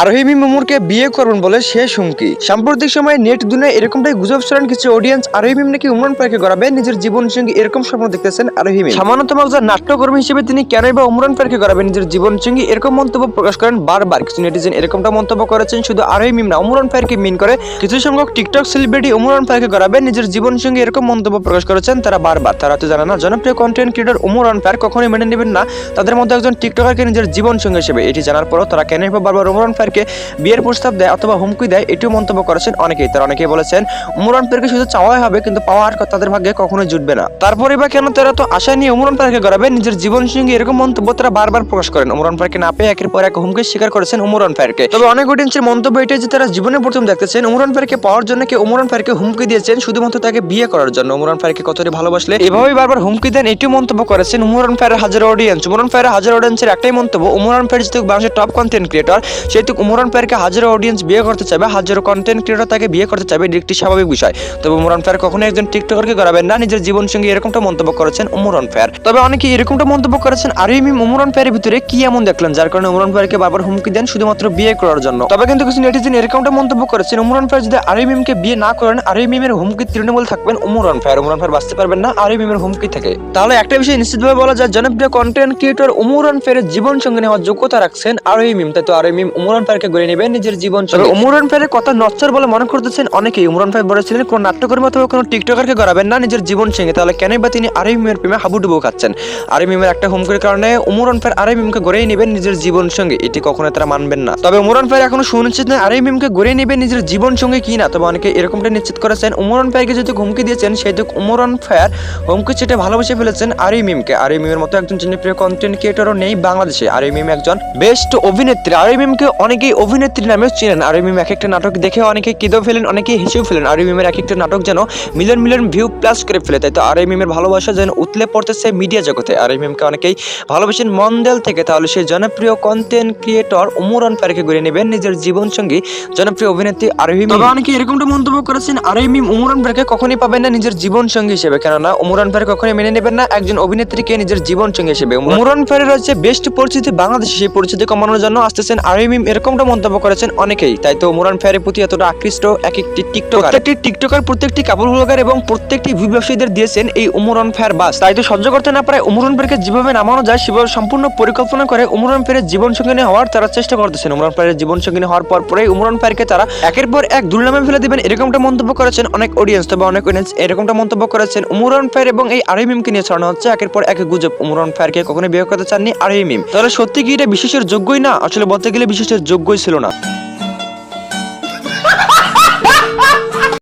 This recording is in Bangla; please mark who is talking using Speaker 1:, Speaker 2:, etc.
Speaker 1: আরোহিমি মুমুরকে বিয়ে করবেন বলে শেষ হুমকি। সাম্প্রতিক সময়ে নেট দুনিয়ায় এরকমটাই গুজব ছড়ান কিছু অডিয়েন্স আরোহিমিম নাকি উমরান পার্কে গড়াবে, নিজের জীবন সঙ্গী এরকম স্বপ্ন দেখতেছেন আরোহিমি সামান্যতম একজন নাট্যকর্মী হিসেবে তিনি কেনই বা উমরান পার্কে গড়াবে, নিজের জীবন সঙ্গী এরকম মন্তব্য প্রকাশ করেন বারবার। কিছু নেটিজেন এরকমটা মন্তব্য করেছেন, শুধু আরোহিমিম না উমরান ফায়ারকে মিন করে কিছু সংখ্যক টিকটক সেলিব্রিটি উমরান ফায়ারকে গড়াবে, নিজের জীবন সঙ্গী এরকম মন্তব্য প্রকাশ করেছেন তারা বারবার। তারা তো জানে না, জনপ্রিয় কন্টেন্ট ক্রিয়েটর উমরান ফায়ার কখনোই মেনে নেবেন না। তাদের মধ্যে একজন টিকটকারকে নিজের জীবন সঙ্গী হিসেবে, এটি জানার পরও তারা কেনই বা বারবার উমরান ফায়ারকে বিয়ের প্রস্তাব দেয় অথবা হুমকি দেয়, এটিও মন্তব্য করেছেন অনেকেই। তারা অনেকেই বলেছেন, উমরান ফায়ারকে শুধু চাওয়াই হবে, কিন্তু পাওয়ার তাদের ভাগ্যে কখনোই জুটবে না। তারপরে বা কেন তারা তো আশা নিয়ে উমরান ফায়ারকে গড়াবে? নিজের জীবন সঙ্গী এরকম মন্তব্য তারা বারবার প্রকাশ করেন। উমরান ফায়ারকে না পেয়ে একের পর এক হুমকি স্বীকার করেছেন উমরান ফায়ারকে তবে অনেক অডিয়েন্সের মন্তব্য এটাই যে তারা জীবনে প্রথম দেখতেছেন উমরান ফায়ারকে পাওয়ার জন্য কি উমরান ফায়ারকে হুমকি দিয়েছেন, শুধুমাত্র তাকে বিয়ে করার জন্য। উমরান ফায়ারকে কতটি ভালোবাসলে এভাবেই বারবার হুমকি দেন, এটিও মন্তব্য করেছেন উমরান ফায়ারের হাজার অডিয়েন্স উমরান ফায়ারের হাজার অডিয়েন্সের একটাই মন্তব্য, উমরান ফায়ার যেহেতু বাংলাদেশের টপ কন্টেন্ট ক্রিয়েটর সেহেতু উমরান ফায়ারকে হাজারো অডিয়েন্স বিয়ে করতে চাইবে, হাজারো কন্টেন্ট ক্রিয়েটর তাকে বিয়ে করতে চাইবে, এটি একটি স্বাভাবিক বিষয়। তবে উমরান ফায়ার কখনো একজন টিকটকারকে গড়াবেন না, নিজের জীবন সঙ্গে এরকমটা মন্তব্য করেছেন উমরান ফায়ার। তবে অনেকে এরকমটা মন্তব্য করেছেন আরিমি উমরান ফায়ারের ভিতরে কি এমন দেখলেন, যার কারণে উমরান ফায়ারকে বারবার হুমকি দেন শুধুমাত্র বিয়ে করার জন্য। তবে কিন্তু কিছু নেটিজেন এরকমটা মন্তব্য করেছেন উমরান ফায়ার যদি আরিমিমকে বিয়ে না করেন আরিমিমের হুমকি তৃণমূল থাকবেন উমরান ফায়ার। উমরান ফায়ার বাঁচতে পারবেন না আরিমিমের হুমকি থেকে। তাহলে একটা বিষয় নিশ্চিতভাবে বলা যায়, জনপ্রিয় কন্টেন্ট ক্রিয়েটর উমরান ফায়ারের জীবন সঙ্গে নেওয়ার যোগ্যতা রাখছেন আরিমিম তাই তো আরিমিম উমরান ফায়ারকে গড়ে নেবেন নিজের জীবন উমরান ফায়ারের কথা নচ্চর বলে মনে করতেছেন অনেকেই। উমরান ফায়ার বলেছিলেন কোন নাট্যকর্মী অথবা কোনো টিকটকারকে গড়াবেন না নিজের জীবন সঙ্গে। তাহলে কেনই বা তিনি আরিমিমের প্রেমে হাবুডুবু খাচ্ছেন? আরিমিমের একটা হুমকির কারণে উমরান ফায়ার আরিমিমকে গড়েই নেবেন নিজের জীবন সঙ্গে। এটি কখনো তারা মানবেন না। তবে উমরান ফায়ার এখনও সুনিশ্চিত নয় আরিমিমকে গড়ে নেবেন নিজের জীবন সঙ্গে কি না। তবে অনেকে এরকমটা নিশ্চিত করেছেন উমরান ফায়ারকে যেহেতু হুমকি দিয়েছেন সেহেতু উমরান ফায়ার হুমকি চেটে ভালোবেসে ফেলেছেন আরিমিমকে আরিমিমের মতো একজন জনপ্রিয় কন্টেন্ট ক্রিয়েটরও নেই বাংলাদেশে। আরিমিম একজন বেস্ট অভিনেত্রী। আরিমিমকে অনেকেই অভিনেত্রী নামেও চিনেন। আরিমিম এক একটা নাটক দেখে অনেকে কেঁদেও ফেলেন অনেকেই হেসেও ফেলেন। আরিমিমের এক একটা নাটক যেন মিলিয়ন মিলিয়ন ভিউ প্লাস করে ফেলে। তাই তো আরিমিমের ভালোবাসা যেন উতলে পড়তেছে মিডিয়া জগতে। আরিমিমকে অনেকেই ভালোবাসেন মন দেল থেকে। তাহলে সেই জনপ্রিয় কন্টেন্ট ক্রিয়েটর উমরান ফায়ারকে গড়ে নেবেন নিজের জীবন সঙ্গী জনপ্রিয় অভিনেত্রী আরহিম তবে অনেকে এরকমটা মন্তব্য করেছেন আরহিম উমরান ফায়ারকে কখনই পাবেন না নিজের জীবন সঙ্গী হিসেবে। কেননা উমরান ফায়ার কখনই মেনে নেবেন না একজন অভিনেত্রীকে নিজের জীবন সঙ্গী হিসেবে। উমরান ফায়ারের রয়েছে বেস্ট পরিচিতি বাংলাদেশে সেই পরিচিতি কমানোর জন্য আসতেছেন আরহিম এরকমটা মন্তব্য করেছেন অনেকেই। তাই তো উমরান ফায়ারের প্রতি এতটা আকৃষ্ট এক একটি টিকটকার। প্রত্যেকটি টিকটকার, প্রত্যেকটি কাপড় ব্লগার এবং প্রত্যেকটি ব্যবসায়ীদের দিয়েছেন এই উমরান ফায়ার বাস। তাই তো সহ্য করতে না পারে উমরান ফায়ারকে যেভাবে নামানো যায়, সেভাবে সম্পূর্ণ পরিকল্পনা করে উমরান ফায়ারের জীবন সঙ্গিনী হওয়ার তারা চেষ্টা করতেছেন। উমরান ফায়ারের জীবন সঙ্গিনী হওয়ার পর পরেই উমরান ফায়ারকে তারা একের পর এক দুর্নামে ফেলে দিবেন। এরকমটা মন্তব্য করেছেন অনেক অডিয়েন্স তবে অনেক অডিয়েন্স এরকমটা মন্তব্য করেছেন উমরান ফায়ার এবং এই আরহিমিমকে নিয়ে ছড়ানো হচ্ছে একের পর এক গুজব। উমরান ফায়ারকে কখনো বিয়ে করতে চাননি আরহিমিম তাহলে সত্যি কি এটা বিশেষের যোগ্যই না? আসলে বলতে গেলে বিশেষের যোগ্যই ছিল না।